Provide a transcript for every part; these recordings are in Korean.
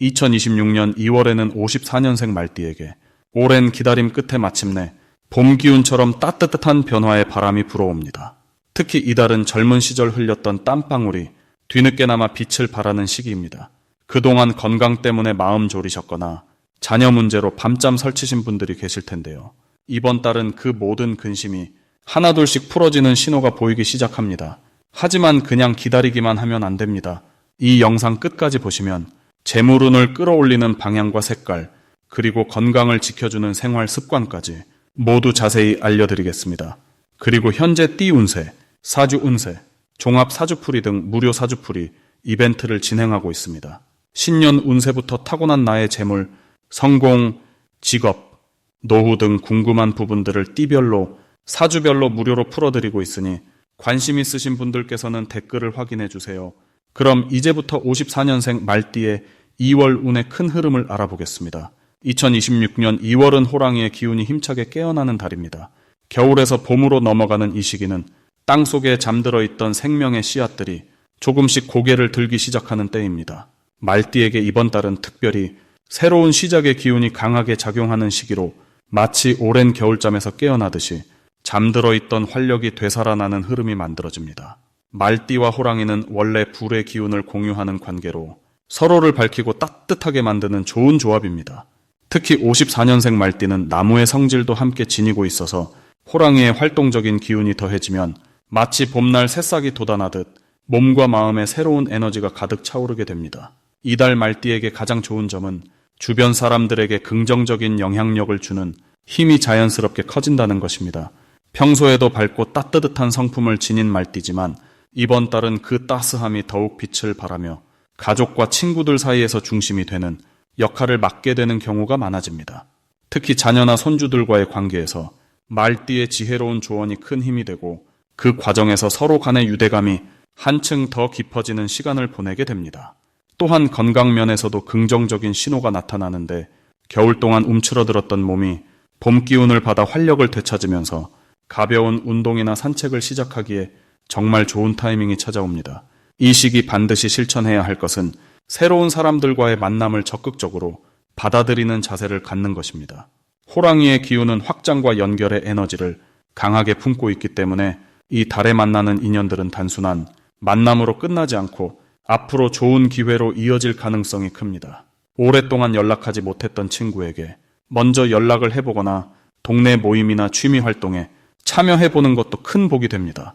2026년 2월에는 54년생 말띠에게 오랜 기다림 끝에 마침내 봄 기운처럼 따뜻한 변화의 바람이 불어옵니다. 특히 이달은 젊은 시절 흘렸던 땀방울이 뒤늦게나마 빛을 발하는 시기입니다. 그동안 건강 때문에 마음 졸이셨거나 자녀 문제로 밤잠 설치신 분들이 계실 텐데요. 이번 달은 그 모든 근심이 하나둘씩 풀어지는 신호가 보이기 시작합니다. 하지만 그냥 기다리기만 하면 안 됩니다. 이 영상 끝까지 보시면 재물운을 끌어올리는 방향과 색깔, 그리고 건강을 지켜주는 생활 습관까지 모두 자세히 알려드리겠습니다. 그리고 현재 띠 운세, 사주 운세, 종합 사주풀이 등 무료 사주풀이 이벤트를 진행하고 있습니다. 신년 운세부터 타고난 나의 재물, 성공, 직업, 노후 등 궁금한 부분들을 띠별로 사주별로 무료로 풀어드리고 있으니 관심 있으신 분들께서는 댓글을 확인해 주세요. 그럼 이제부터 54년생 말띠의 2월 운의 큰 흐름을 알아보겠습니다. 2026년 2월은 호랑이의 기운이 힘차게 깨어나는 달입니다. 겨울에서 봄으로 넘어가는 이 시기는 땅 속에 잠들어 있던 생명의 씨앗들이 조금씩 고개를 들기 시작하는 때입니다. 말띠에게 이번 달은 특별히 새로운 시작의 기운이 강하게 작용하는 시기로 마치 오랜 겨울잠에서 깨어나듯이 잠들어 있던 활력이 되살아나는 흐름이 만들어집니다. 말띠와 호랑이는 원래 불의 기운을 공유하는 관계로 서로를 밝히고 따뜻하게 만드는 좋은 조합입니다. 특히 54년생 말띠는 나무의 성질도 함께 지니고 있어서 호랑이의 활동적인 기운이 더해지면 마치 봄날 새싹이 돋아나듯 몸과 마음에 새로운 에너지가 가득 차오르게 됩니다. 이달 말띠에게 가장 좋은 점은 주변 사람들에게 긍정적인 영향력을 주는 힘이 자연스럽게 커진다는 것입니다. 평소에도 밝고 따뜻한 성품을 지닌 말띠지만 이번 달은 그 따스함이 더욱 빛을 발하며 가족과 친구들 사이에서 중심이 되는 역할을 맡게 되는 경우가 많아집니다. 특히 자녀나 손주들과의 관계에서 말띠의 지혜로운 조언이 큰 힘이 되고 그 과정에서 서로 간의 유대감이 한층 더 깊어지는 시간을 보내게 됩니다. 또한 건강 면에서도 긍정적인 신호가 나타나는데 겨울 동안 움츠러들었던 몸이 봄 기운을 받아 활력을 되찾으면서 가벼운 운동이나 산책을 시작하기에 정말 좋은 타이밍이 찾아옵니다. 이 시기 반드시 실천해야 할 것은 새로운 사람들과의 만남을 적극적으로 받아들이는 자세를 갖는 것입니다. 호랑이의 기운은 확장과 연결의 에너지를 강하게 품고 있기 때문에 이 달에 만나는 인연들은 단순한 만남으로 끝나지 않고 앞으로 좋은 기회로 이어질 가능성이 큽니다. 오랫동안 연락하지 못했던 친구에게 먼저 연락을 해보거나 동네 모임이나 취미 활동에 참여해보는 것도 큰 복이 됩니다.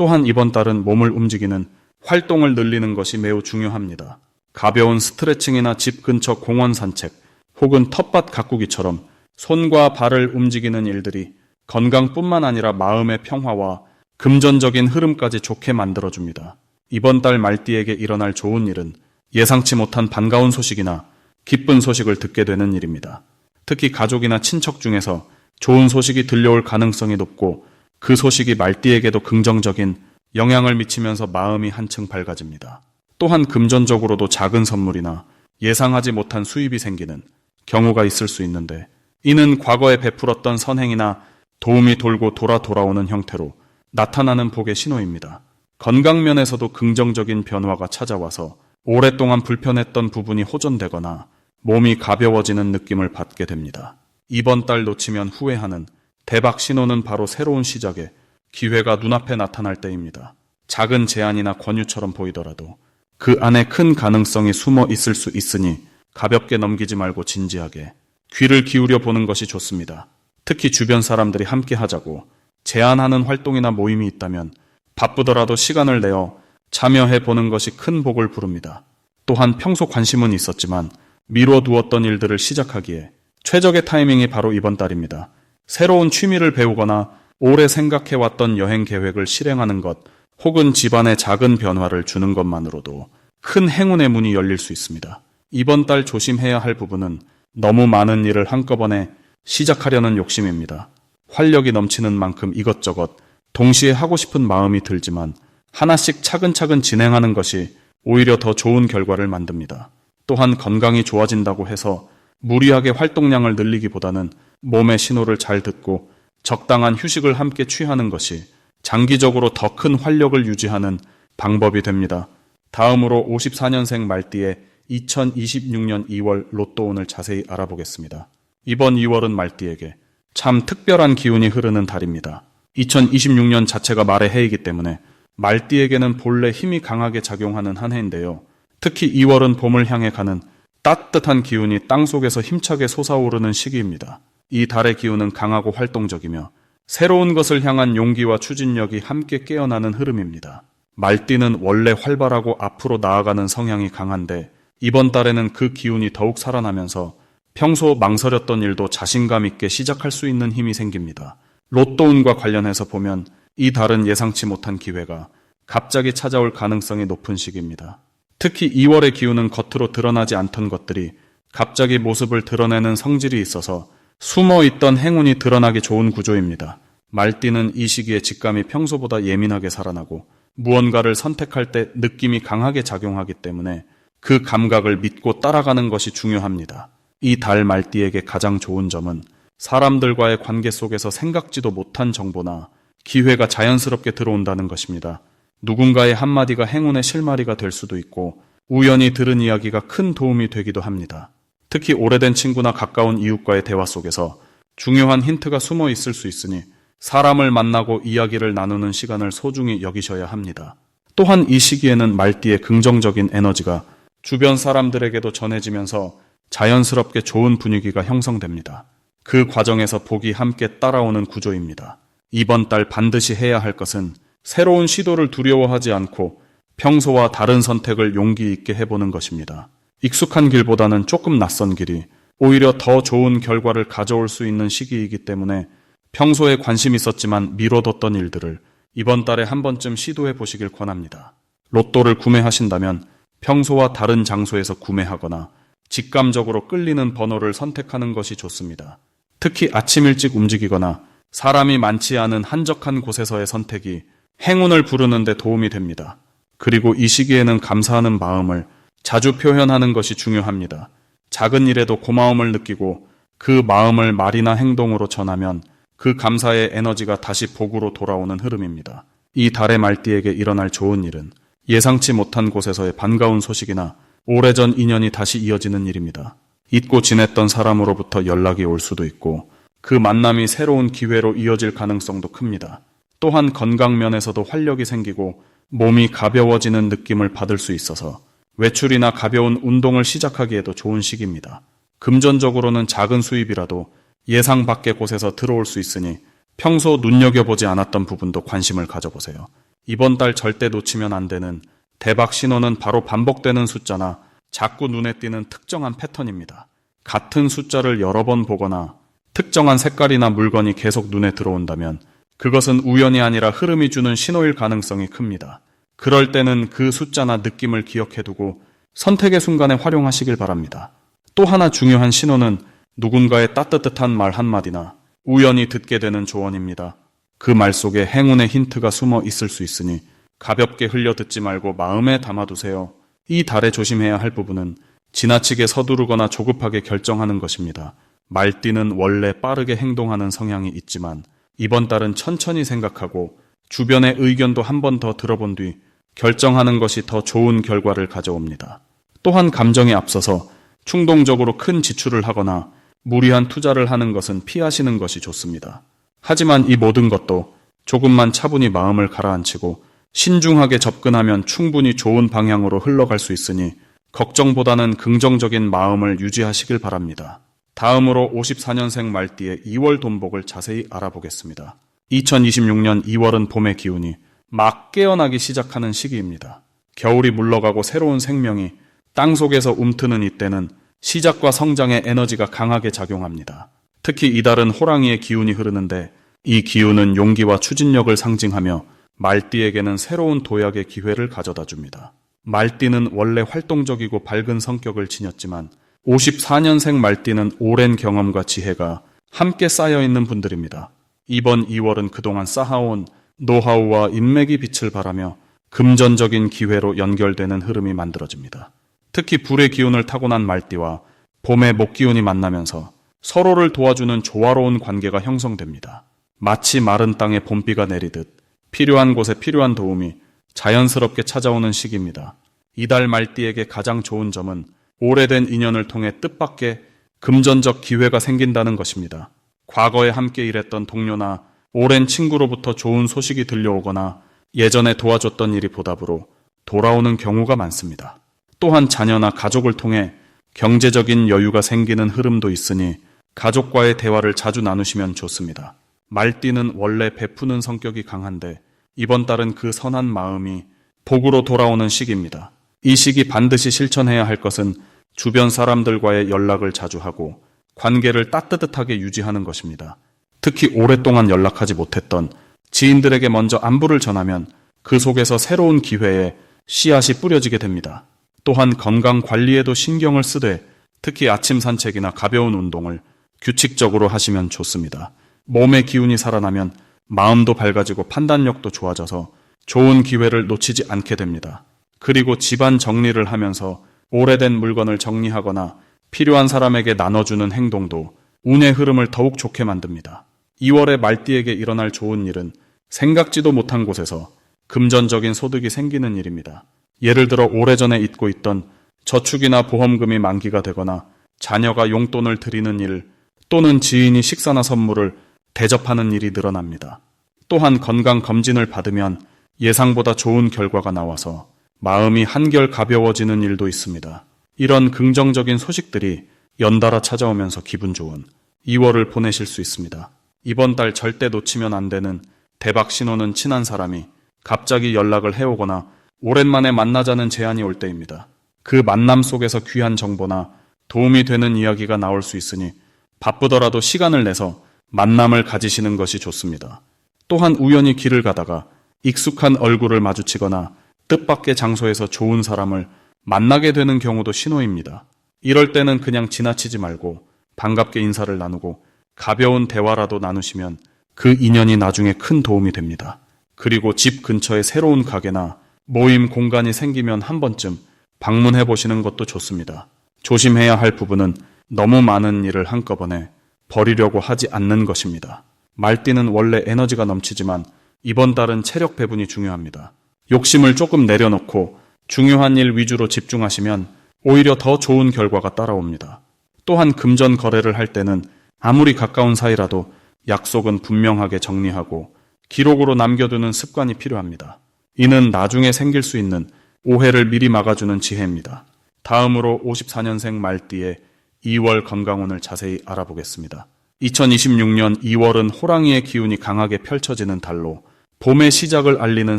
또한 이번 달은 몸을 움직이는 활동을 늘리는 것이 매우 중요합니다. 가벼운 스트레칭이나 집 근처 공원 산책 혹은 텃밭 가꾸기처럼 손과 발을 움직이는 일들이 건강뿐만 아니라 마음의 평화와 금전적인 흐름까지 좋게 만들어줍니다. 이번 달 말띠에게 일어날 좋은 일은 예상치 못한 반가운 소식이나 기쁜 소식을 듣게 되는 일입니다. 특히 가족이나 친척 중에서 좋은 소식이 들려올 가능성이 높고 그 소식이 말띠에게도 긍정적인 영향을 미치면서 마음이 한층 밝아집니다. 또한 금전적으로도 작은 선물이나 예상하지 못한 수입이 생기는 경우가 있을 수 있는데 이는 과거에 베풀었던 선행이나 도움이 돌고 돌아 돌아오는 형태로 나타나는 복의 신호입니다. 건강면에서도 긍정적인 변화가 찾아와서 오랫동안 불편했던 부분이 호전되거나 몸이 가벼워지는 느낌을 받게 됩니다. 이번 달 놓치면 후회하는 대박 신호는 바로 새로운 시작에 기회가 눈앞에 나타날 때입니다. 작은 제안이나 권유처럼 보이더라도 그 안에 큰 가능성이 숨어 있을 수 있으니 가볍게 넘기지 말고 진지하게 귀를 기울여 보는 것이 좋습니다. 특히 주변 사람들이 함께 하자고 제안하는 활동이나 모임이 있다면 바쁘더라도 시간을 내어 참여해 보는 것이 큰 복을 부릅니다. 또한 평소 관심은 있었지만 미뤄두었던 일들을 시작하기에 최적의 타이밍이 바로 이번 달입니다. 새로운 취미를 배우거나 오래 생각해왔던 여행 계획을 실행하는 것 혹은 집안에 작은 변화를 주는 것만으로도 큰 행운의 문이 열릴 수 있습니다. 이번 달 조심해야 할 부분은 너무 많은 일을 한꺼번에 시작하려는 욕심입니다. 활력이 넘치는 만큼 이것저것 동시에 하고 싶은 마음이 들지만 하나씩 차근차근 진행하는 것이 오히려 더 좋은 결과를 만듭니다. 또한 건강이 좋아진다고 해서 무리하게 활동량을 늘리기보다는 몸의 신호를 잘 듣고 적당한 휴식을 함께 취하는 것이 장기적으로 더 큰 활력을 유지하는 방법이 됩니다. 다음으로 54년생 말띠의 2026년 2월 로또 운을 자세히 알아보겠습니다. 이번 2월은 말띠에게 참 특별한 기운이 흐르는 달입니다. 2026년 자체가 말의 해이기 때문에 말띠에게는 본래 힘이 강하게 작용하는 한 해인데요. 특히 2월은 봄을 향해 가는 따뜻한 기운이 땅 속에서 힘차게 솟아오르는 시기입니다. 이 달의 기운은 강하고 활동적이며 새로운 것을 향한 용기와 추진력이 함께 깨어나는 흐름입니다. 말띠는 원래 활발하고 앞으로 나아가는 성향이 강한데 이번 달에는 그 기운이 더욱 살아나면서 평소 망설였던 일도 자신감 있게 시작할 수 있는 힘이 생깁니다. 로또운과 관련해서 보면 이 달은 예상치 못한 기회가 갑자기 찾아올 가능성이 높은 시기입니다. 특히 2월의 기운은 겉으로 드러나지 않던 것들이 갑자기 모습을 드러내는 성질이 있어서 숨어 있던 행운이 드러나기 좋은 구조입니다. 말띠는 이 시기에 직감이 평소보다 예민하게 살아나고 무언가를 선택할 때 느낌이 강하게 작용하기 때문에 그 감각을 믿고 따라가는 것이 중요합니다. 이 달 말띠에게 가장 좋은 점은 사람들과의 관계 속에서 생각지도 못한 정보나 기회가 자연스럽게 들어온다는 것입니다. 누군가의 한마디가 행운의 실마리가 될 수도 있고 우연히 들은 이야기가 큰 도움이 되기도 합니다. 특히 오래된 친구나 가까운 이웃과의 대화 속에서 중요한 힌트가 숨어 있을 수 있으니 사람을 만나고 이야기를 나누는 시간을 소중히 여기셔야 합니다. 또한 이 시기에는 말띠의 긍정적인 에너지가 주변 사람들에게도 전해지면서 자연스럽게 좋은 분위기가 형성됩니다. 그 과정에서 복이 함께 따라오는 구조입니다. 이번 달 반드시 해야 할 것은 새로운 시도를 두려워하지 않고 평소와 다른 선택을 용기 있게 해보는 것입니다. 익숙한 길보다는 조금 낯선 길이 오히려 더 좋은 결과를 가져올 수 있는 시기이기 때문에 평소에 관심 있었지만 미뤄뒀던 일들을 이번 달에 한 번쯤 시도해 보시길 권합니다. 로또를 구매하신다면 평소와 다른 장소에서 구매하거나 직감적으로 끌리는 번호를 선택하는 것이 좋습니다. 특히 아침 일찍 움직이거나 사람이 많지 않은 한적한 곳에서의 선택이 행운을 부르는데 도움이 됩니다. 그리고 이 시기에는 감사하는 마음을 자주 표현하는 것이 중요합니다. 작은 일에도 고마움을 느끼고 그 마음을 말이나 행동으로 전하면 그 감사의 에너지가 다시 복으로 돌아오는 흐름입니다. 이 달의 말띠에게 일어날 좋은 일은 예상치 못한 곳에서의 반가운 소식이나 오래전 인연이 다시 이어지는 일입니다. 잊고 지냈던 사람으로부터 연락이 올 수도 있고 그 만남이 새로운 기회로 이어질 가능성도 큽니다. 또한 건강 면에서도 활력이 생기고 몸이 가벼워지는 느낌을 받을 수 있어서 외출이나 가벼운 운동을 시작하기에도 좋은 시기입니다. 금전적으로는 작은 수입이라도 예상 밖의 곳에서 들어올 수 있으니 평소 눈여겨보지 않았던 부분도 관심을 가져보세요. 이번 달 절대 놓치면 안 되는 대박 신호는 바로 반복되는 숫자나 자꾸 눈에 띄는 특정한 패턴입니다. 같은 숫자를 여러 번 보거나 특정한 색깔이나 물건이 계속 눈에 들어온다면 그것은 우연이 아니라 흐름이 주는 신호일 가능성이 큽니다. 그럴 때는 그 숫자나 느낌을 기억해두고 선택의 순간에 활용하시길 바랍니다. 또 하나 중요한 신호는 누군가의 따뜻한 말 한마디나 우연히 듣게 되는 조언입니다. 그 말 속에 행운의 힌트가 숨어 있을 수 있으니 가볍게 흘려 듣지 말고 마음에 담아두세요. 이 달에 조심해야 할 부분은 지나치게 서두르거나 조급하게 결정하는 것입니다. 말띠는 원래 빠르게 행동하는 성향이 있지만 이번 달은 천천히 생각하고 주변의 의견도 한 번 더 들어본 뒤 결정하는 것이 더 좋은 결과를 가져옵니다. 또한 감정에 앞서서 충동적으로 큰 지출을 하거나 무리한 투자를 하는 것은 피하시는 것이 좋습니다. 하지만 이 모든 것도 조금만 차분히 마음을 가라앉히고 신중하게 접근하면 충분히 좋은 방향으로 흘러갈 수 있으니 걱정보다는 긍정적인 마음을 유지하시길 바랍니다. 다음으로 54년생 말띠의 2월 돈복을 자세히 알아보겠습니다. 2026년 2월은 봄의 기운이 막 깨어나기 시작하는 시기입니다. 겨울이 물러가고 새로운 생명이 땅 속에서 움트는 이때는 시작과 성장의 에너지가 강하게 작용합니다. 특히 이달은 호랑이의 기운이 흐르는데 이 기운은 용기와 추진력을 상징하며 말띠에게는 새로운 도약의 기회를 가져다 줍니다. 말띠는 원래 활동적이고 밝은 성격을 지녔지만 54년생 말띠는 오랜 경험과 지혜가 함께 쌓여 있는 분들입니다. 이번 2월은 그동안 쌓아온 노하우와 인맥이 빛을 발하며 금전적인 기회로 연결되는 흐름이 만들어집니다. 특히 불의 기운을 타고난 말띠와 봄의 목기운이 만나면서 서로를 도와주는 조화로운 관계가 형성됩니다. 마치 마른 땅에 봄비가 내리듯 필요한 곳에 필요한 도움이 자연스럽게 찾아오는 시기입니다. 이달 말띠에게 가장 좋은 점은 오래된 인연을 통해 뜻밖의 금전적 기회가 생긴다는 것입니다. 과거에 함께 일했던 동료나 오랜 친구로부터 좋은 소식이 들려오거나 예전에 도와줬던 일이 보답으로 돌아오는 경우가 많습니다. 또한 자녀나 가족을 통해 경제적인 여유가 생기는 흐름도 있으니 가족과의 대화를 자주 나누시면 좋습니다. 말띠는 원래 베푸는 성격이 강한데 이번 달은 그 선한 마음이 복으로 돌아오는 시기입니다. 이 시기 반드시 실천해야 할 것은 주변 사람들과의 연락을 자주 하고 관계를 따뜻하게 유지하는 것입니다. 특히 오랫동안 연락하지 못했던 지인들에게 먼저 안부를 전하면 그 속에서 새로운 기회에 씨앗이 뿌려지게 됩니다. 또한 건강 관리에도 신경을 쓰되 특히 아침 산책이나 가벼운 운동을 규칙적으로 하시면 좋습니다. 몸의 기운이 살아나면 마음도 밝아지고 판단력도 좋아져서 좋은 기회를 놓치지 않게 됩니다. 그리고 집안 정리를 하면서 오래된 물건을 정리하거나 필요한 사람에게 나눠주는 행동도 운의 흐름을 더욱 좋게 만듭니다. 2월에 말띠에게 일어날 좋은 일은 생각지도 못한 곳에서 금전적인 소득이 생기는 일입니다. 예를 들어 오래전에 잊고 있던 저축이나 보험금이 만기가 되거나 자녀가 용돈을 드리는 일 또는 지인이 식사나 선물을 대접하는 일이 늘어납니다. 또한 건강 검진을 받으면 예상보다 좋은 결과가 나와서 마음이 한결 가벼워지는 일도 있습니다. 이런 긍정적인 소식들이 연달아 찾아오면서 기분 좋은 2월을 보내실 수 있습니다. 이번 달 절대 놓치면 안 되는 대박 신호는 친한 사람이 갑자기 연락을 해오거나 오랜만에 만나자는 제안이 올 때입니다. 그 만남 속에서 귀한 정보나 도움이 되는 이야기가 나올 수 있으니 바쁘더라도 시간을 내서 만남을 가지시는 것이 좋습니다. 또한 우연히 길을 가다가 익숙한 얼굴을 마주치거나 뜻밖의 장소에서 좋은 사람을 만나게 되는 경우도 신호입니다. 이럴 때는 그냥 지나치지 말고 반갑게 인사를 나누고 가벼운 대화라도 나누시면 그 인연이 나중에 큰 도움이 됩니다. 그리고 집 근처에 새로운 가게나 모임 공간이 생기면 한 번쯤 방문해 보시는 것도 좋습니다. 조심해야 할 부분은 너무 많은 일을 한꺼번에 버리려고 하지 않는 것입니다. 말띠는 원래 에너지가 넘치지만 이번 달은 체력 배분이 중요합니다. 욕심을 조금 내려놓고 중요한 일 위주로 집중하시면 오히려 더 좋은 결과가 따라옵니다. 또한 금전 거래를 할 때는 아무리 가까운 사이라도 약속은 분명하게 정리하고 기록으로 남겨두는 습관이 필요합니다. 이는 나중에 생길 수 있는 오해를 미리 막아주는 지혜입니다. 다음으로 54년생 말띠의 2월 건강운을 자세히 알아보겠습니다. 2026년 2월은 호랑이의 기운이 강하게 펼쳐지는 달로 봄의 시작을 알리는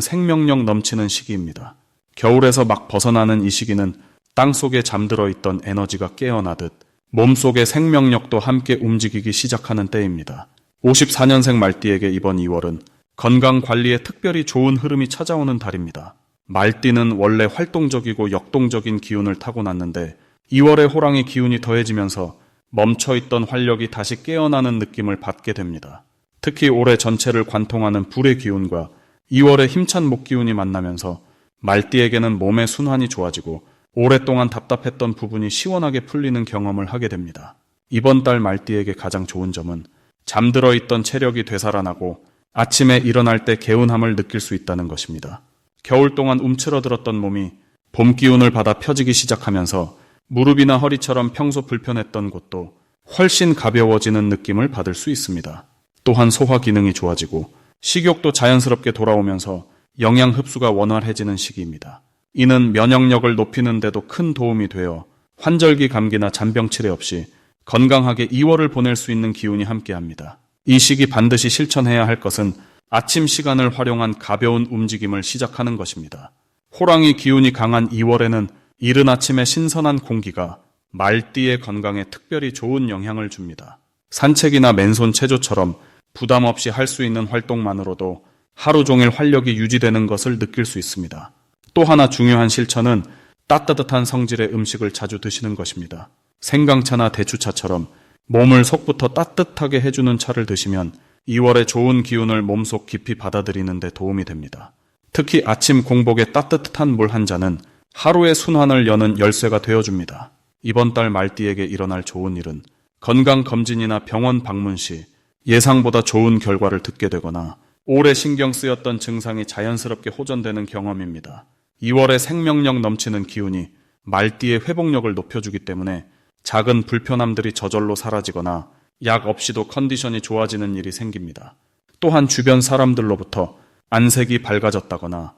생명력 넘치는 시기입니다. 겨울에서 막 벗어나는 이 시기는 땅 속에 잠들어 있던 에너지가 깨어나듯 몸속의 생명력도 함께 움직이기 시작하는 때입니다. 54년생 말띠에게 이번 2월은 건강 관리에 특별히 좋은 흐름이 찾아오는 달입니다. 말띠는 원래 활동적이고 역동적인 기운을 타고났는데 2월에 호랑이 기운이 더해지면서 멈춰있던 활력이 다시 깨어나는 느낌을 받게 됩니다. 특히 올해 전체를 관통하는 불의 기운과 2월의 힘찬 목 기운이 만나면서 말띠에게는 몸의 순환이 좋아지고 오랫동안 답답했던 부분이 시원하게 풀리는 경험을 하게 됩니다. 이번 달 말띠에게 가장 좋은 점은 잠들어 있던 체력이 되살아나고 아침에 일어날 때 개운함을 느낄 수 있다는 것입니다. 겨울 동안 움츠러들었던 몸이 봄 기운을 받아 펴지기 시작하면서 무릎이나 허리처럼 평소 불편했던 곳도 훨씬 가벼워지는 느낌을 받을 수 있습니다. 또한 소화 기능이 좋아지고 식욕도 자연스럽게 돌아오면서 영양 흡수가 원활해지는 시기입니다. 이는 면역력을 높이는 데도 큰 도움이 되어 환절기 감기나 잔병 치레 없이 건강하게 2월을 보낼 수 있는 기운이 함께합니다. 이 시기 반드시 실천해야 할 것은 아침 시간을 활용한 가벼운 움직임을 시작하는 것입니다. 호랑이 기운이 강한 2월에는 이른 아침의 신선한 공기가 말띠의 건강에 특별히 좋은 영향을 줍니다. 산책이나 맨손 체조처럼 부담 없이 할 수 있는 활동만으로도 하루 종일 활력이 유지되는 것을 느낄 수 있습니다. 또 하나 중요한 실천은 따뜻한 성질의 음식을 자주 드시는 것입니다. 생강차나 대추차처럼 몸을 속부터 따뜻하게 해주는 차를 드시면 2월의 좋은 기운을 몸속 깊이 받아들이는 데 도움이 됩니다. 특히 아침 공복에 따뜻한 물 한 잔은 하루의 순환을 여는 열쇠가 되어줍니다. 이번 달 말띠에게 일어날 좋은 일은 건강검진이나 병원 방문 시 예상보다 좋은 결과를 듣게 되거나 오래 신경 쓰였던 증상이 자연스럽게 호전되는 경험입니다. 2월의 생명력 넘치는 기운이 말띠의 회복력을 높여주기 때문에 작은 불편함들이 저절로 사라지거나 약 없이도 컨디션이 좋아지는 일이 생깁니다. 또한 주변 사람들로부터 안색이 밝아졌다거나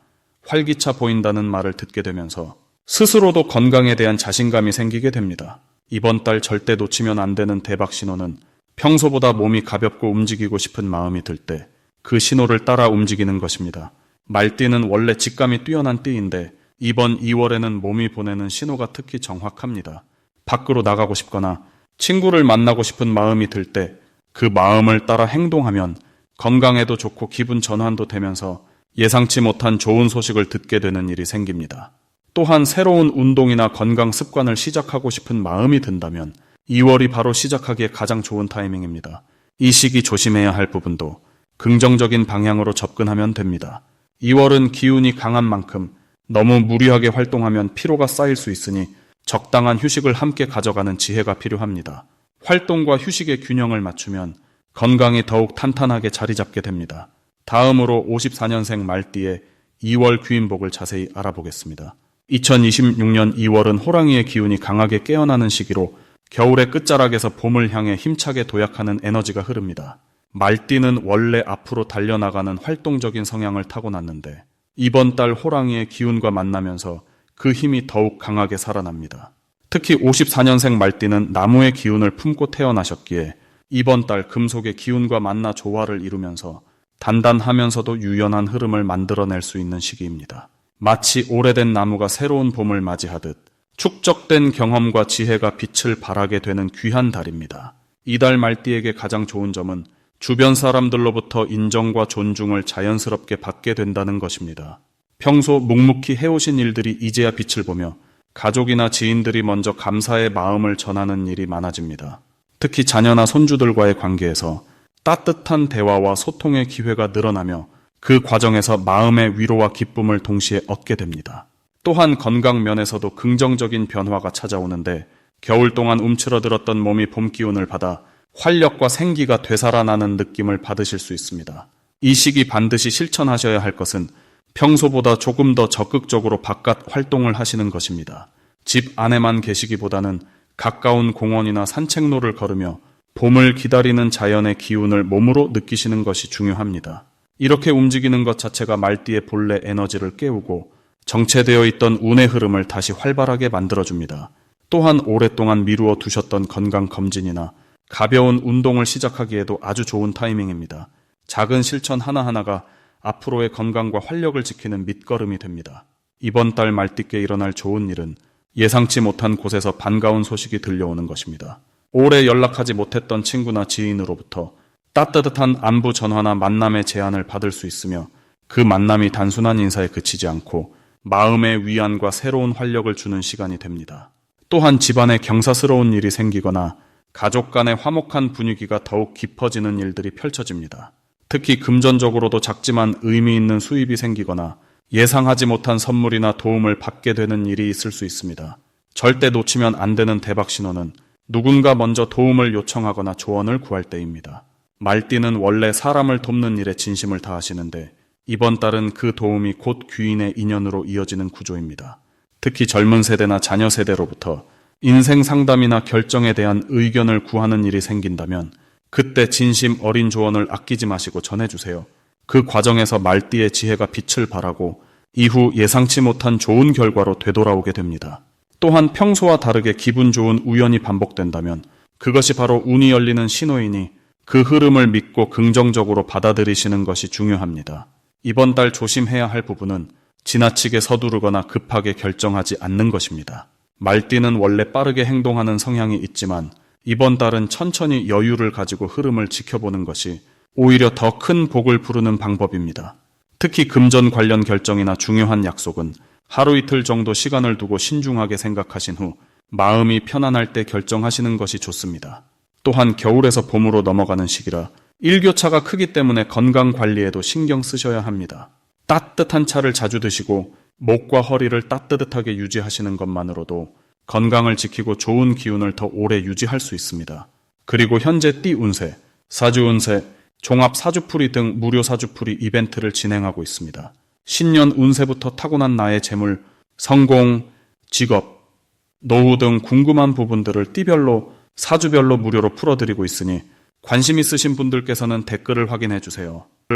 활기차 보인다는 말을 듣게 되면서 스스로도 건강에 대한 자신감이 생기게 됩니다. 이번 달 절대 놓치면 안 되는 대박 신호는 평소보다 몸이 가볍고 움직이고 싶은 마음이 들 때 그 신호를 따라 움직이는 것입니다. 말띠는 원래 직감이 뛰어난 띠인데 이번 2월에는 몸이 보내는 신호가 특히 정확합니다. 밖으로 나가고 싶거나 친구를 만나고 싶은 마음이 들 때 그 마음을 따라 행동하면 건강에도 좋고 기분 전환도 되면서 예상치 못한 좋은 소식을 듣게 되는 일이 생깁니다. 또한 새로운 운동이나 건강 습관을 시작하고 싶은 마음이 든다면 2월이 바로 시작하기에 가장 좋은 타이밍입니다. 이 시기 조심해야 할 부분도 긍정적인 방향으로 접근하면 됩니다. 2월은 기운이 강한 만큼 너무 무리하게 활동하면 피로가 쌓일 수 있으니 적당한 휴식을 함께 가져가는 지혜가 필요합니다. 활동과 휴식의 균형을 맞추면 건강이 더욱 탄탄하게 자리 잡게 됩니다. 다음으로 54년생 말띠의 2월 귀인복을 자세히 알아보겠습니다. 2026년 2월은 호랑이의 기운이 강하게 깨어나는 시기로 겨울의 끝자락에서 봄을 향해 힘차게 도약하는 에너지가 흐릅니다. 말띠는 원래 앞으로 달려나가는 활동적인 성향을 타고났는데 이번 달 호랑이의 기운과 만나면서 그 힘이 더욱 강하게 살아납니다. 특히 54년생 말띠는 나무의 기운을 품고 태어나셨기에 이번 달 금속의 기운과 만나 조화를 이루면서 단단하면서도 유연한 흐름을 만들어낼 수 있는 시기입니다. 마치 오래된 나무가 새로운 봄을 맞이하듯 축적된 경험과 지혜가 빛을 발하게 되는 귀한 달입니다. 이달 말띠에게 가장 좋은 점은 주변 사람들로부터 인정과 존중을 자연스럽게 받게 된다는 것입니다. 평소 묵묵히 해오신 일들이 이제야 빛을 보며 가족이나 지인들이 먼저 감사의 마음을 전하는 일이 많아집니다. 특히 자녀나 손주들과의 관계에서 따뜻한 대화와 소통의 기회가 늘어나며 그 과정에서 마음의 위로와 기쁨을 동시에 얻게 됩니다. 또한 건강 면에서도 긍정적인 변화가 찾아오는데 겨울 동안 움츠러들었던 몸이 봄 기운을 받아 활력과 생기가 되살아나는 느낌을 받으실 수 있습니다. 이 시기 반드시 실천하셔야 할 것은 평소보다 조금 더 적극적으로 바깥 활동을 하시는 것입니다. 집 안에만 계시기보다는 가까운 공원이나 산책로를 걸으며 봄을 기다리는 자연의 기운을 몸으로 느끼시는 것이 중요합니다. 이렇게 움직이는 것 자체가 말띠의 본래 에너지를 깨우고 정체되어 있던 운의 흐름을 다시 활발하게 만들어줍니다. 또한 오랫동안 미루어 두셨던 건강 검진이나 가벼운 운동을 시작하기에도 아주 좋은 타이밍입니다. 작은 실천 하나하나가 앞으로의 건강과 활력을 지키는 밑거름이 됩니다. 이번 달 말띠께 일어날 좋은 일은 예상치 못한 곳에서 반가운 소식이 들려오는 것입니다. 오래 연락하지 못했던 친구나 지인으로부터 따뜻한 안부 전화나 만남의 제안을 받을 수 있으며 그 만남이 단순한 인사에 그치지 않고 마음의 위안과 새로운 활력을 주는 시간이 됩니다. 또한 집안에 경사스러운 일이 생기거나 가족 간의 화목한 분위기가 더욱 깊어지는 일들이 펼쳐집니다. 특히 금전적으로도 작지만 의미 있는 수입이 생기거나 예상하지 못한 선물이나 도움을 받게 되는 일이 있을 수 있습니다. 절대 놓치면 안 되는 대박 신호는 누군가 먼저 도움을 요청하거나 조언을 구할 때입니다. 말띠는 원래 사람을 돕는 일에 진심을 다하시는데 이번 달은 그 도움이 곧 귀인의 인연으로 이어지는 구조입니다. 특히 젊은 세대나 자녀 세대로부터 인생 상담이나 결정에 대한 의견을 구하는 일이 생긴다면 그때 진심 어린 조언을 아끼지 마시고 전해주세요. 그 과정에서 말띠의 지혜가 빛을 발하고 이후 예상치 못한 좋은 결과로 되돌아오게 됩니다. 또한 평소와 다르게 기분 좋은 우연이 반복된다면 그것이 바로 운이 열리는 신호이니 그 흐름을 믿고 긍정적으로 받아들이시는 것이 중요합니다. 이번 달 조심해야 할 부분은 지나치게 서두르거나 급하게 결정하지 않는 것입니다. 말띠는 원래 빠르게 행동하는 성향이 있지만 이번 달은 천천히 여유를 가지고 흐름을 지켜보는 것이 오히려 더 큰 복을 부르는 방법입니다. 특히 금전 관련 결정이나 중요한 약속은 하루 이틀 정도 시간을 두고 신중하게 생각하신 후 마음이 편안할 때 결정하시는 것이 좋습니다. 또한 겨울에서 봄으로 넘어가는 시기라 일교차가 크기 때문에 건강 관리에도 신경 쓰셔야 합니다. 따뜻한 차를 자주 드시고 목과 허리를 따뜻하게 유지하시는 것만으로도 건강을 지키고 좋은 기운을 더 오래 유지할 수 있습니다. 그리고 현재 띠 운세, 사주 운세, 종합 사주풀이 등 무료 사주풀이 이벤트를 진행하고 있습니다. 신년 운세부터 타고난 나의 재물, 성공, 직업, 노후 등 궁금한 부분들을 띠별로 사주별로 무료로 풀어드리고 있으니 관심 있으신 분들께서는 댓글을 확인해 주세요.